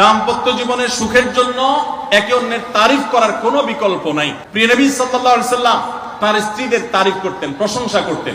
দাম্পত্য জীবনের সুখের জন্য একে অন্যের তারিফ করার কোনো বিকল্প নাই। প্রিয় নবী সাল্লাম তার স্ত্রীদের তারিফ করতেন, প্রশংসা করতেন।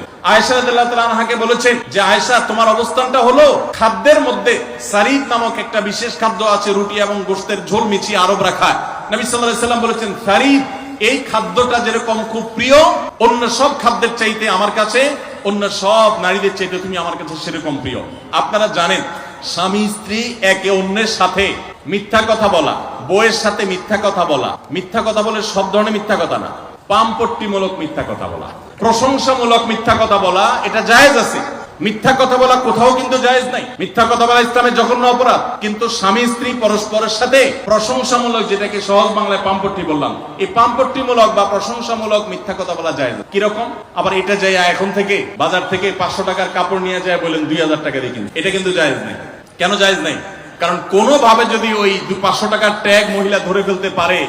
আনহাকে বলেছেন যে, আয়েশা, তোমার অবস্থানটা হলো খাদ্যের মধ্যে সারিদ নামক একটা বিশেষ খাদ্য আছে, রুটি এবং গোশতের ঝোল মিছিয়ে আরব রাখা। নবী সাল্লাল্লাহু সাল্লাম বলেছেন সারিদ এই খাদ্যটা যেরকম খুব প্রিয়, অন্য সব খাদ্যের চাইতে আমার কাছে, অন্য সব নারীদের চাইতে তুমি আমার কাছে সেরকম প্রিয়। আপনারা জানেন স্বামী স্ত্রী একে অন্যের সাথে মিথ্যা কথা বলা বইয়ের সাথে মিথ্যা কথা বলা। মিথ্যা কথা বলে সব ধরনের মিথ্যা কথা না। পামপট্টিমূলক মিথ্যা কথা বলা। প্রশংসামূলক মিথ্যা কথা বলা, এটা জায়েজ আছে। মিথ্যা কথা বলা কোথাও কিন্তু জায়েজ নাই। মিথ্যা কথা বলা ইসলামের জঘন্য অপরাধ। কিন্তু স্বামী স্ত্রী পরস্পরের সাথে প্রশংসামূলক যেটাকে সহজ বাংলায় পাম্পট্টি বললাম, এই পাম্পট্টিমূলক বা প্রশংসামূলক মিথ্যা কথা বলা যায় কীরকম? আবার এটা যাই এখন থেকে বাজার থেকে পাঁচশো টাকার কাপড় নিয়ে যায় বলেন দুই হাজার টাকা দিয়ে কিনে এটা কিন্তু জায়েজ নাই। কেন জায়েজ নাই? কারণ কোনোভাবে যদি ওই দু পাঁচশো টাকার ট্যাগ মহিলা ধরে ফেলতে পারে,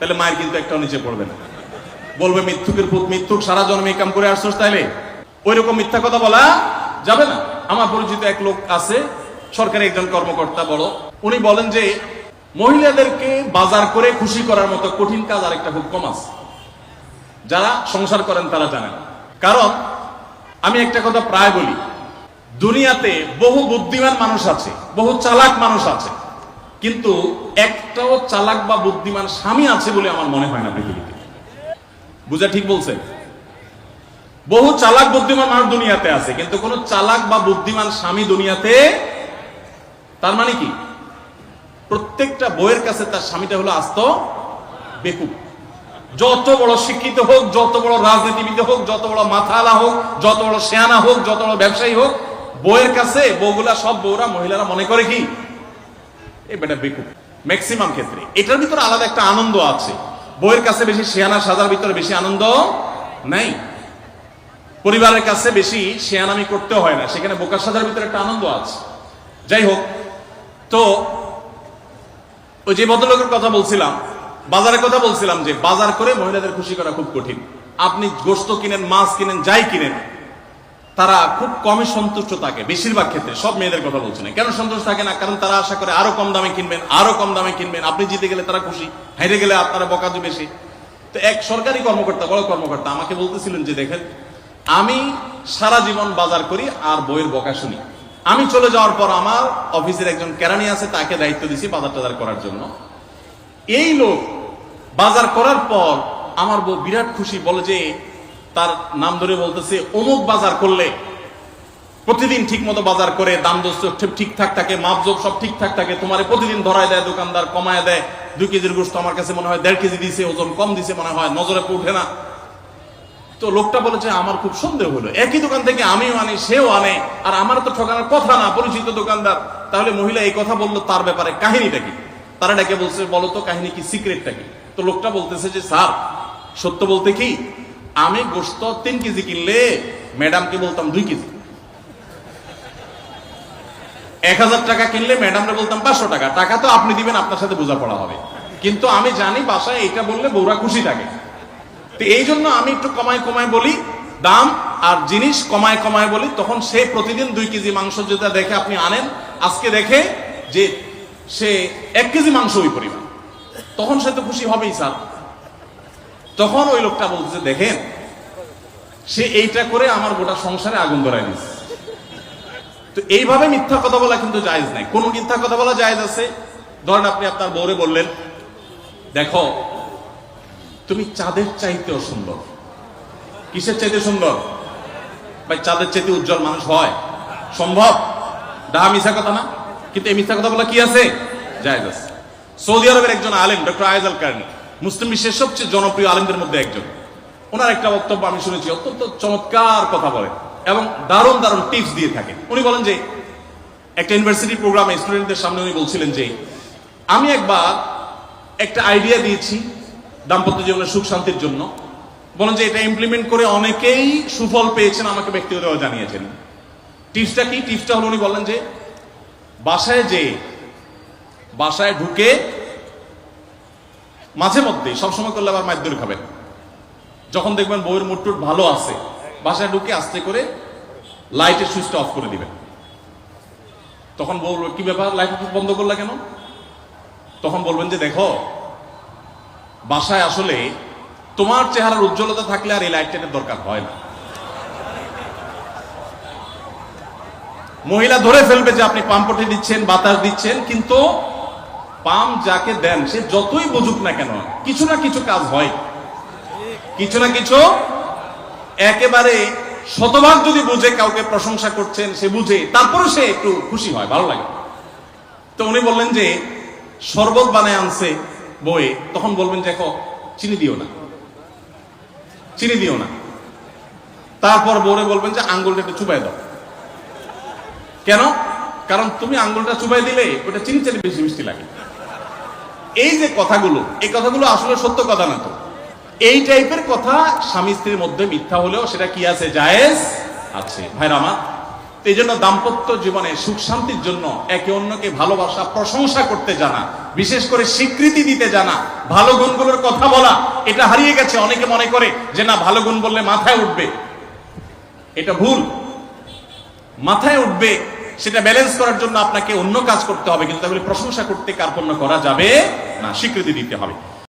তাহলে মায়ের কিন্তু একটা নিচে পড়বে না। বলবে, মৃত্যুকের মৃত্যুক সারা জন্মে কাম করে আসছোস তাইলে? ওই রকম মিথ্যা কথা বলা যাবে না। আমার পরিচিত এক লোক আছে, সরকারি একজন কর্মকর্তা বড়। উনি বলেন যে, মহিলাদেরকে বাজার করে খুশি করার মতো কঠিন কাজ আরেকটা খুব কম আছে। যারা সংসার করেন তারা জানেন। কারণ, আমি একটা কথা প্রায় বলি। দুনিয়াতে বহু বুদ্ধিমান মানুষ আছে, বহু চালাক মানুষ আছে, কিন্তু একটাও চালাক বা বুদ্ধিমান স্বামী আছে বলে আমার মনে হয় না পৃথিবীতে। বুঝা ঠিক বলছে বহু চালাক বুদ্ধিমান মানুষ দুনিয়াতে আছে, কিন্তু কোন চালাক বা বুদ্ধিমান স্বামী দুনিয়াতে তার মানে কি? প্রত্যেকটা বইয়ের কাছে তার স্বামীটা হলো আস্ত বেকুব। যত বড় শিক্ষিত হোক, যত বড় রাজনীতিবিদ হোক, যত বড় মাথালা হোক, যত বড় শেয়ানা হোক, যত বড় ব্যবসায়ী হোক বইয়ের কাছে বউগুলা সব বউরা মহিলারা মনে করে কি? এই বেটা বেকুব ম্যাক্সিমাম ক্ষেত্রে। এটার ভিতরে আলাদা একটা আনন্দ আছে। বইয়ের কাছে বেশি শেয়ানা সাজার ভিতরে বেশি আনন্দ নাই। পরিবারের কাছে বেশি শেয়ানামি করতে হয় না। সেখানে বোকা সাজার ভিতরে একটা আনন্দ আছে। যাই হোক, তো ওই যে ভদ্রলোকের কথা বলছিলাম, বাজারের কথা বলছিলাম যে বাজার করে মহিলাদের খুশি করা খুব কঠিন। আপনি গোস্ত কিনেন, মাছ কিনেন, যাই কিনেন তারা খুব কমই সন্তুষ্ট থাকে, বেশিরভাগ ক্ষেত্রে, সব মেয়েদের কথা বলছি না। কেন সন্তুষ্ট থাকে না? কারণ তারা আশা করে আরও কম দামে কিনবেন, আরও কম দামে কিনবেন, আপনি জিতে গেলে তারা খুশি, হেরে গেলে আপনারা বকাজু বেশি। তো এক সরকারি কর্মকর্তা, বড় কর্মকর্তা আমাকে বলতেছিলেন যে দেখেন, আমি সারা জীবন বাজার করি আর বইয়ের বকা শুনি। আমি চলে যাওয়ার পর আমার অফিসের একজন কেরানি আছে, তাকে দায়িত্ব দিছি বাজার টাজার করার জন্য। এই লোক বাজার করার পর আমার বউ বিরাট খুশি, বলে যে তার নাম ধরে বলতেছে, অমুক বাজার করলে প্রতিদিন ঠিক মতো বাজার করে দাম দোস্ত ঠিকঠাক থাকে মাপজোক সব ঠিকঠাক থাকে তোমার প্রতিদিন ধরায় দেয়, দোকানদার কমায় দেয়। দুই কেজির গোস্ত আমার কাছে মনে হয় দেড় কেজি দিছে, ওজন কম দিছে মনে হয়, নজরে উঠে না। তো লোকটা বলেছে, আমার খুব সন্দেহ হলো। একই দোকান থেকে আমিও আনি, সেও আনে, আর আমার তো ঠকানোর কথা না, পরিচিত দোকানদার। তাহলে মহিলা এই কথা বলল, তার ব্যাপারে কাহিনীটা কি? তারা ডেকে বলছে, বলো তো, কাহিনী কি সিক্রেটটা কি? তো লোকটা বলতেছে যে, স্যার, সত্য বলতে কি আমি গোস্ত তিন কেজি কিনলে ম্যাডামকে বলতাম দুই কেজি। এক হাজার টাকা কিনলে ম্যাডামরে বলতাম পাঁচশো টাকা। টাকা তো আপনি দিবেন, আপনার সাথে বোঝাপড়া হবে। কিন্তু আমি জানি বাসায় এটা বললে বৌরা খুশি থাকে। তো এই জন্য আমি একটু কমায় কমায় বলি, দাম আর জিনিস কমায় কমায় বলি, তখন সে প্রতিদিন দুই কেজি মাংস যেটা দেখে আপনি আনেন। আজকে দেখে যে সে এক কেজি মাংস ওই পরিমাণ। তখন সে তো খুশি হবেই, স্যার। তখন ওই লোকটা বলতেছে দেখেন, সে এইটা করে আমার গোটা সংসারে আগুন ধরাই দিচ্ছে তো এইভাবে মিথ্যা কথা বলা কিন্তু জায়েজ নাই। কোন মিথ্যা কথা বলা জায়েজ আছে? ধরেন আপনি আপনার বউরে বললেন, দেখো, তুমি চাঁদের চাইতেও সুন্দর কিসের চাইতে সুন্দর? ভাই, চাঁদের চাইতে উজ্জ্বল মানুষ হয়। সম্ভব? ডাহা মিথ্যা কথা না? কিন্তু এই মিথ্যা কথা বলা কি আছে? জায়েজ আছে। সৌদি আরবের একজন আলেম, ডক্টর আয়েজ আল কার্নি। মুসলিম বিশ্বের সবচেয়ে জনপ্রিয় আলেমদের মধ্যে একজন। ওনার একটা বক্তব্য আমি শুনেছি, অত্যন্ত চমৎকার কথা বলেন এবং দারুণ দারুণ টিপস দিয়ে থাকেন। উনি বলেন যে, একটা ইউনিভার্সিটি প্রোগ্রামে স্টুডেন্টদের সামনে উনি বলছিলেন যে, আমি একবার একটা আইডিয়া দিয়েছি দাম্পত্য জীবনের সুখ শান্তির জন্য। বলেন যে, এটা ইমপ্লিমেন্ট করে অনেকেই সুফল পেয়েছেন, আমাকে ব্যক্তিগতভাবে জানিয়েছেন। টিপসটা কি? টিপসটা হলো উনি বলেন যে, বাসায় যে, বাসায় ঢুকে মাঝে মধ্যে সবসময় করলে আবার মাইদুর খাবেন যখন দেখবেন বউয়ের মুটটুট ভালো আছে, বাসায় ঢুকে আস্তে করে লাইটের সুইচটা অফ করে দিবেন। তখন বউ কি ব্যাপার? লাইট বন্ধ করলা কেন? তখন বলবেন যে, দেখো, বাসায় আসলে তোমার চেহারার উজ্জ্বলতা থাকলে আর এই লাইটটার দরকার হয় না। মহিলা ধরে ফেলবে যে, আপনি পাম্পটি দিচ্ছেন, বাতাস দিচ্ছেন, কিন্তু পাম্প যাকে দেন, সে যতই বুঝুক না কেন, কিছু না কিছু কাজ হয়। কিছু না কিছু একেবারে শতভাগ যদি বুঝে, কাউকে প্রশংসা করছেন, সে বুঝে, তারপরে সে একটু খুশি হয়, ভালো লাগে। তো উনি বললেন যে, শরবত বানায় আনছে বয়ে তখন বলবেন দেখো চিনি দিও না। চিনি দিও না। তারপর বউরে বলবেন যে, আঙ্গুলটা একটু চুবাই দাও। কেন? কারণ তুমি আঙ্গুলটা চুবাই দিলে ওটা চিনি চিনি বেশি মিষ্টি লাগে। এই যে কথাগুলো, এই কথাগুলো আসলে সত্য কথা না তো। এই টাইপের কথা স্বামী স্ত্রীর মধ্যে মিথ্যা হলেও সেটা কি আছে? জায়েজ আছে। ভাইরা আমার, এই জন্য দাম্পত্য জীবনে সুখ শান্তির জন্য একে অন্যকে ভালোবাসা, প্রশংসা করতে জানা, বিশেষ করে স্বীকৃতি দিতে জানা, ভালো গুণগুলোর কথা বলা, এটা হারিয়ে গেছে অনেকে মনে করে যে না, ভালো গুণ বললে মাথায় উঠবে। এটা ভুল। মাথায় উঠবে সেটা ব্যালেন্স করার জন্য আপনাকে অন্য কাজ করতে হবে, কিন্তু তাহলে প্রশংসা করতে কার্পণ্য করা যাবে না, স্বীকৃতি দিতে হবে।